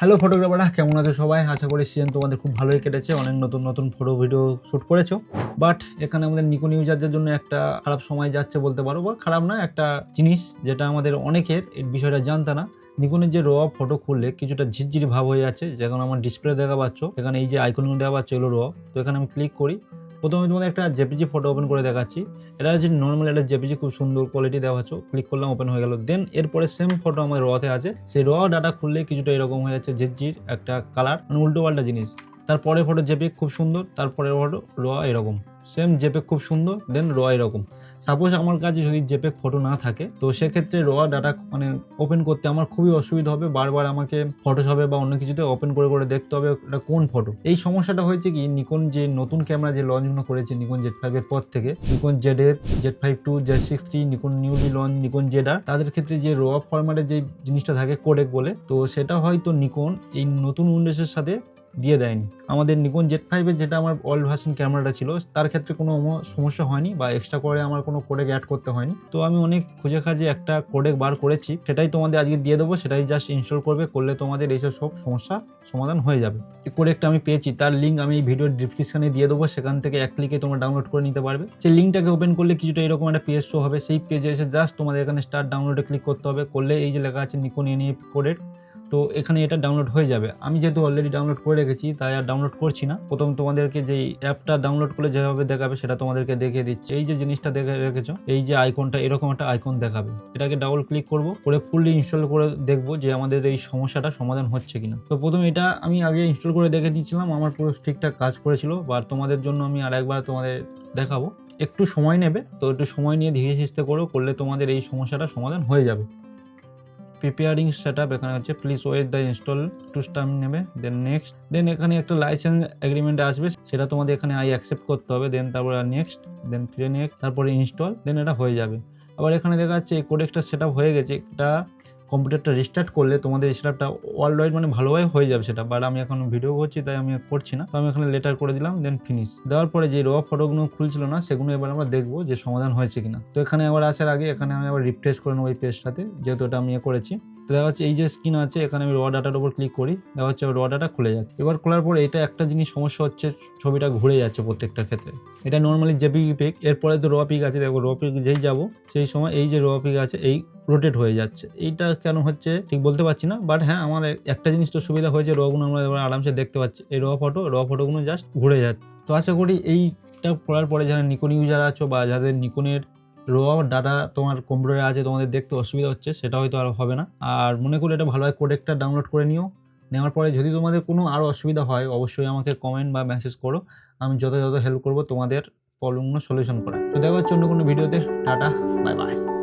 Hello ফটোগ্রাফাররা কেমন আছো সবাই? আশা করি সিজন তোমাদের খুব ভালোই কেটেছে। অনেক নতুন নতুন ফটো ভিডিও শ্যুট করেছ। বাট এখানে আমাদের নিকন ইউজারদের জন্য একটা খারাপ সময় যাচ্ছে বলতে পারো, বা খারাপ না, একটা জিনিস যেটা আমাদের অনেকের এই বিষয়টা জানতে না। নিকনের যে র ফটো খুললে কিছুটা ঝিরঝিরি ভাব হয়ে যাচ্ছে। যেমন আমার ডিসপ্লে দেখা পাচ্ছ, এখানে এই যে আইকনগুলো দেখা পাচ্ছ, এগুলো র তো এখানে আমি ক্লিক করি। প্রথমে তোমাদের একটা জেপিজি ফটো ওপেন করে দেখাচ্ছি। এটা হচ্ছে নর্মাল একটা জেপিজি খুব সুন্দর কোয়ালিটি দেওয়া আছে। ক্লিক করলাম ওপেন হয়ে গেল। দেন এরপরে সেম ফটো আমাদের রতে আছে। সেই র ডাটা খুললে কিছুটা এরকম হয়ে যাচ্ছে জেজির একটা কালার মানে উল্টো পাল্টা জিনিস। তারপরে ফটো জেপি খুব সুন্দর তারপরে ফটো র এরকম। সেম জেপেক খুব সুন্দর দেন র এরকম। সাপোজ আমার কাছে যদি জেপেক ফটো না থাকে, তো সেক্ষেত্রে র ডাটা মানে ওপেন করতে আমার খুবই অসুবিধা হবে। বারবার আমাকে ফটোশপে বা অন্য কিছুতে ওপেন করে করে দেখতে হবে এটা কোন ফটো এই সমস্যাটা হয়েছে কি নিকন যে নতুন ক্যামেরা যে লঞ্চগুলো করেছে নিকন জেড ফাইভের পর থেকে Nikon Z F Z five two Z six three Nikon newly launch Nikon Z R তাদের ক্ষেত্রে যে র ফরম্যাটে যে জিনিসটা থাকে কোডেক বলে, তো সেটা হয়তো নিকন এই নতুন উইন্ডোজের সাথে দিয়ে দেয়নি। আমাদের নিকন জেড ফাইভের যেটা আমার অল ভার্সন ক্যামেরাটা ছিল, তার ক্ষেত্রে কোনো সমস্যা হয়নি বা এক্সট্রা করে আমার কোনো কোডেক অ্যাড করতে হয়নি। তো আমি অনেক খুঁজে খাজে একটা কোডেক বার করেছি। সেটাই তোমাদের আজকে দিয়ে দেবো, সেটাই জাস্ট ইনস্টল করবে, করলে তোমাদের এইসব সব সমস্যা সমাধান হয়ে যাবে। এই কোডেকটা আমি পেয়েছি, তার লিঙ্ক আমি ভিডিওর ডিসক্রিপশনে দিয়ে দেবো, সেখান থেকে এক ক্লিকে তোমরা ডাউনলোড করে নিতে পারবে। সেই লিঙ্কটাকে ওপেন করলে কিছুটা এরকম একটা পেজ শো হবে, সেই পেজে এসে জাস্ট তোমাদের এখানে স্টার্ট ডাউনলোডে ক্লিক করতে হবে। করলে এই যে লেখা আছে নিকন এনএফ কোডের তো এখানে এটা ডাউনলোড হয়ে যাবে। আমি যেহেতু অলরেডি ডাউনলোড করে রেখেছি, তাই আর ডাউনলোড করছি না। প্রথম তোমাদেরকে যে অ্যাপটা ডাউনলোড করলে যেভাবে দেখাবে, সেটা তোমাদেরকে দেখিয়ে দিচ্ছে। এই যে জিনিসটা দেখে রেখেছো, এই যে আইকনটা এরকম একটা আইকন দেখাবে। এটাকে ডাবল ক্লিক করব, করে ফুললি ইনস্টল করে দেখব যে আমাদের এই সমস্যাটা সমাধান হচ্ছে কিনা। তো প্রথমে এটা আমি আগে ইনস্টল করে দেখে নিয়েছিলাম, আমার পুরো ঠিকঠাক কাজ করেছিল বা তোমাদের জন্য আমি আর একবার তোমাদের দেখাবো। একটু সময় নেবে, তো একটু সময় নিয়ে ধীরে সিস্তে করো, করলে তোমাদের এই সমস্যাটা সমাধান হয়ে যাবে। প্রিপেয়ারিং সেট আপ এখানে হচ্ছে please wait the install to start নেবে দেন নেক্সট দেন এখানে একটা লাইসেন্স এগ্রিমেন্ট আসবে, সেটা তোমাদের এখানে আই অ্যাকসেপ্ট করতে হবে দেন তারপরে নেক্সট দেন ফিরে নেক্সট তারপরে ইনস্টল দেন এটা হয়ে যাবে। আবার এখানে দেখা যাচ্ছে, এই কোডেক্সটা সেট হয়ে গেছে, এটা কম্পিউটারটা রিস্টার্ট করলে তোমাদের সেটআপটা ওয়ার্ল্ড মানে ভালোভাবে হয়ে যাবে সেটা বাট আমি এখন ভিডিও করছি, তাই আমি করছি না। তো আমি এখানে লেটার করে দিলাম দেন ফিনিশ দেওয়ার পরে যে রোয়া ফটোগুলো খুলছিল না, সেগুলো এবার আমরা দেখব যে সমাধান হয়েছে কিনা। তো এখানে আবার আসার আগে এখানে আমি আবার রিফ্রেশ করে নেব এই পেজটাতে যেহেতু এটা আমি ইয়ে করেছি। তো দেখা যাচ্ছে এই যে স্ক্রিন আছে, এখানে আমি র ডাটার উপর ক্লিক করি, দেখা যাচ্ছে র ডাটা খুলে যাচ্ছে। এবার খোলার পর এটা একটা জিনিস সমস্যা হচ্ছে, ছবিটা ঘুরে যাচ্ছে প্রত্যেকটা ক্ষেত্রে। এটা নর্মালি জেপিজি পিক এরপরে তো র পিক আছে, দেখো র পিক যেই যাব, সেই সময় এই যে র পিক আছে, এই রোটেট হয়ে যাচ্ছে। এইটা কেন হচ্ছে ঠিক বলতে পারছি না বাট হ্যাঁ আমার একটা জিনিস তো সুবিধা হয়েছে রগুলো আমরা আরামসে দেখতে পাচ্ছি। এই র ফটো র ফটোগুলো জাস্ট ঘুরে যাচ্ছে। তো আশা করি এইটা করার পরে যারা নিকন ইউজার আছো বা যাদের নিকনের র ডাটা তোমার কম্পিউটারে আছে, তোমাদের দেখতে অসুবিধা হচ্ছে, সেটা হয়তো আর হবে না। আর মনে করলে এটা ভালোভাবে কোডেকটা ডাউনলোড করে নিও। নেওয়ার পরে যদি তোমাদের কোনো আরও অসুবিধা হয়, অবশ্যই আমাকে কমেন্ট বা মেসেজ করো। আমি যথাযথ হেল্প করব তোমাদের প্রবলেমগুলো সলিউশন করা তো দেখা হচ্ছে অন্য কোনো ভিডিওতে টাটা বাই বাই